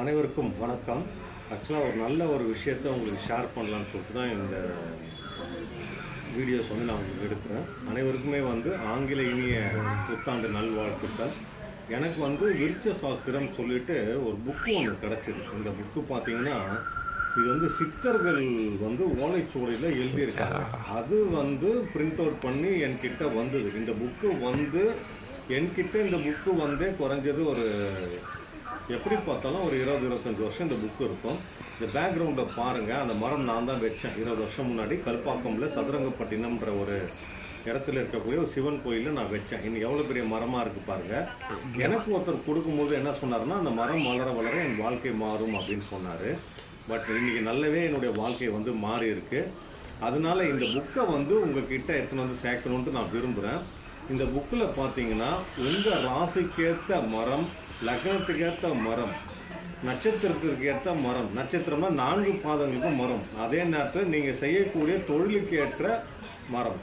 அனைவருக்கும் வணக்கம். ஆக்சுவலாக ஒரு நல்ல ஒரு விஷயத்தை உங்களுக்கு ஷேர் பண்ணலான்னு சொல்லிட்டு தான் இந்த வீடியோஸ் வந்து நான் உங்களுக்கு எடுக்கிறேன். அனைவருக்குமே வந்து ஆங்கில இனிய புத்தாண்டு நல்வாழ்த்துக்கள். எனக்கு வந்து விருச்ச சாஸ்திரம் சொல்லிட்டு ஒரு புக்கு ஒன்று கிடச்சிது இந்த புக்கு பார்த்தீங்கன்னா இது வந்து சித்தர்கள் வந்து ஓலைச்சுவடியில் எழுதியிருக்காங்க. அது வந்து பிரிண்ட் அவுட் பண்ணி என்கிட்ட வந்தது. இந்த புக்கு வந்து என்கிட்ட இந்த புக்கு வந்து குறைஞ்சது ஒரு எப்படி பார்த்தாலும் ஒரு இருபது இருபத்தஞ்சி வருஷம் இந்த புக்கு இருக்கும். இந்த பேக்ரவுண்டை பாருங்கள் அந்த மரம் நான் தான் வச்சேன். இருபது வருஷம் முன்னாடி கல்பாக்கம்ல சதுரங்கப்பட்டினம்ன்ற ஒரு இடத்துல இருக்கக்கூடிய ஒரு சிவன் கோயிலில் நான் வச்சேன். இன்னும் எவ்வளோ பெரிய மரமாக இருக்குது பாருங்கள் எனக்கு ஒருத்தர் கொடுக்கும்போது என்ன சொன்னார்னா அந்த மரம் வளர வளர என் வாழ்க்கை மாறும் அப்படின்னு சொன்னார். பட் இன்றைக்கி நல்லாவே என்னுடைய வாழ்க்கை வந்து மாறி இருக்குது அதனால இந்த புக்கை வந்து உங்ககிட்ட எத்தனை வந்து சேர்க்கணுன்ட்டு நான் விரும்புகிறேன் இந்த புக்கில் பார்த்தீங்கன்னா உங்கள் ராசிக்கேற்ற மரம் லக்னத்துக்கேற்ற மரம் நட்சத்திரத்திற்கு ஏற்ற மரம் நட்சத்திரம்னா நான்கு பாதங்களுக்கு மரம். அதே நேரத்தில் நீங்கள் செய்யக்கூடிய தொழிலுக்கு ஏற்ற மரம்.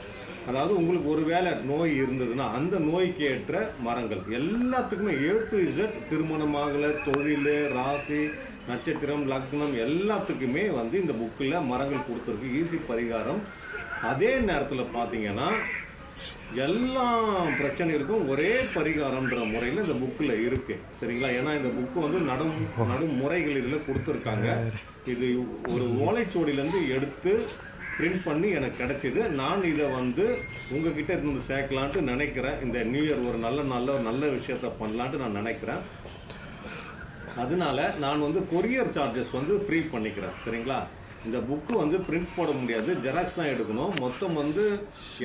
அதாவது உங்களுக்கு ஒரு வேளை நோய் இருந்ததுன்னா அந்த நோய்க்கு ஏற்ற மரங்கள். எல்லாத்துக்குமே ஏ டு இசட் திருமணமாகலை தொழில் ராசி நட்சத்திரம் லக்னம் எல்லாத்துக்குமே வந்து இந்த புக்கில் மரங்கள் கொடுத்துருக்கு. ஈஸி பரிகாரம். அதே நேரத்தில் பார்த்தீங்கன்னா எல்லா பிரச்சனைகளுக்கும் ஒரே பரிகாரம்ன்ற முறையில் இந்த புக்கில் இருக்கு. சரிங்களா? ஏன்னா இந்த புக்கு வந்து நடும் நடுமுறைகள் இதில் கொடுத்துருக்காங்க. இது ஒரு ஓலைச்சுவடியிலேருந்து எடுத்து பிரிண்ட் பண்ணி எனக்கு கிடச்சிது. நான் இதை வந்து உங்ககிட்ட இருந்து சேர்க்கலான்ட்டு நினைக்கிறேன். இந்த நியூ இயர் ஒரு நல்ல நல்ல ஒரு நல்ல விஷயத்த பண்ணலான்ட்டு நான் நினைக்கிறேன். அதனால நான் வந்து கொரியர் சார்ஜஸ் வந்து ஃப்ரீ பண்ணிக்கிறேன். சரிங்களா? இந்த புக்கு வந்து பிரிண்ட் போட முடியாது. ஜெராக்ஸ் தான் எடுக்கணும். மொத்தம் வந்து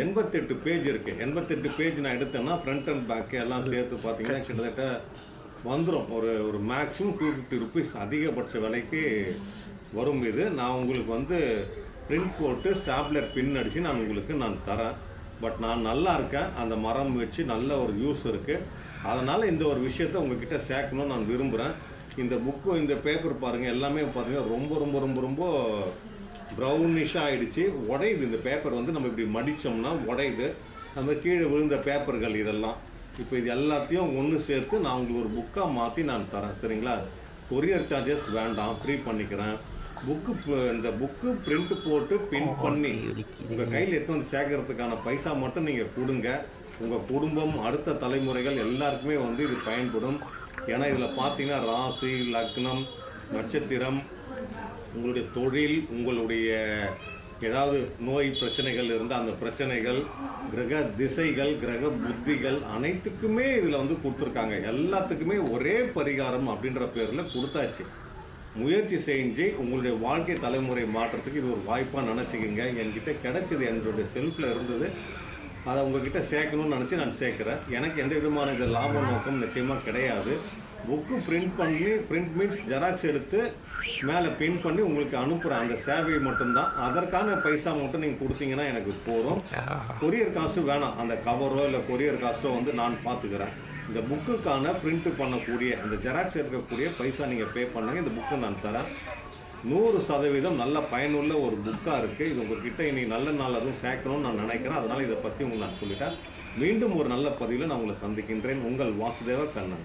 எண்பத்தெட்டு பேஜ் இருக்குது எண்பத்தெட்டு பேஜ் நான் எடுத்தேன்னா ஃப்ரண்ட் அண்ட் பேக்கு எல்லாம் சேர்த்து பார்த்தீங்கன்னா கிட்டத்தட்ட வந்துடும் ஒரு ஒரு மேக்ஸிமம் டூ ஃபிஃப்டி ருபீஸ் அதிகபட்ச விலைக்கு வரும் இது. நான் உங்களுக்கு வந்து பிரிண்ட் போட்டு ஸ்டாப்லர் பின் அடித்து நான் உங்களுக்கு நான் தரேன். பட் நான் நல்லா இருக்கேன். அந்த மரம் வச்சு நல்ல ஒரு யூஸ் இருக்குது அதனால் இந்த ஒரு விஷயத்தை உங்ககிட்ட சேர்க்கணும்னு நான் விரும்புகிறேன் இந்த புக்கு இந்த பேப்பர் பாருங்கள் எல்லாமே பார்த்தீங்கன்னா ரொம்ப ரொம்ப ரொம்ப ரொம்ப ப்ரௌனிஷாக ஆயிடுச்சு. உடையுது. இந்த பேப்பர் வந்து நம்ம இப்படி மடித்தோம்னா உடையுது. அந்த கீழே விழுந்த பேப்பர்கள் இதெல்லாம். இப்போ இது எல்லாத்தையும் ஒன்று சேர்த்து நான் உங்களுக்கு ஒரு புக்காக மாற்றி நான் தரேன். சரிங்களா? கொரியர் சார்ஜஸ் வேண்டாம். ஃப்ரீ பண்ணிக்கிறேன். புக்கு இந்த புக்கு பிரிண்ட் போட்டு பின் பண்ணி உங்கள் கையில் எடுத்து வந்து சேர்க்கறதுக்கான பைசா மட்டும் நீங்கள் கொடுங்க. உங்கள் குடும்பம் அடுத்த தலைமுறைகள் எல்லாருக்குமே வந்து இது பயன்படும். ஏன்னா இதில் பார்த்தீங்கன்னா ராசி லக்னம் நட்சத்திரம் உங்களுடைய தொழில் உங்களுடைய ஏதாவது நோய் பிரச்சனைகள் இருந்தால் அந்த பிரச்சனைகள் கிரக திசைகள் கிரக புத்திகள் அனைத்துக்குமே இதில் வந்து கொடுத்துருக்காங்க. எல்லாத்துக்குமே ஒரே பரிகாரம் அப்படின்ற பேரில் கொடுத்தாச்சு. முயற்சி செஞ்சு உங்களுடைய வாழ்க்கை தலைமுறை மாற்றத்துக்கு இது ஒரு வாய்ப்பாக நினச்சிக்கிங்க. என்கிட்ட கிடைச்சது என்னுடைய செல்ஃபில் இருந்தது. அதை உங்ககிட்ட சேர்க்கணும்னு நினச்சி நான் சேர்க்குறேன். எனக்கு எந்த விதமான இது லாப நோக்கம் நிச்சயமாக கிடையாது. புக்கு பிரிண்ட் பண்ணி பிரிண்ட் மீன்ஸ் ஜெராக்ஸ் எடுத்து மேலே பிரிண்ட் பண்ணி உங்களுக்கு அனுப்புகிறேன் அந்த சேவை மட்டும்தான். அதற்கான பைசா மட்டும் நீங்கள் கொடுத்தீங்கன்னா எனக்கு போதும். கொரியர் காசு வேணாம். அந்த கவரோ இல்லை கொரியர் காஸ்ட்டோ வந்து நான் பார்த்துக்கிறேன் இந்த புக்குக்கான பிரிண்ட்டு பண்ணக்கூடிய அந்த ஜெராக்ஸ் எடுக்கக்கூடிய பைசா நீங்கள் பே பண்ணுங்க. இந்த புக்கு நான் தரேன். நூறு சதவீதம் நல்ல பயனுள்ள ஒரு புக்காக இருக்குது இது உங்ககிட்ட இனி நல்ல நாள் அதுவும் சேர்க்கணும்னு நான் நினைக்கிறேன். அதனால் இதை பற்றி உங்களுக்கு நான் சொல்லிட்டேன். மீண்டும் ஒரு நல்ல பதிவில் நான் உங்களை சந்திக்கின்றேன். உங்கள் வாசுதேவ கண்ணன்.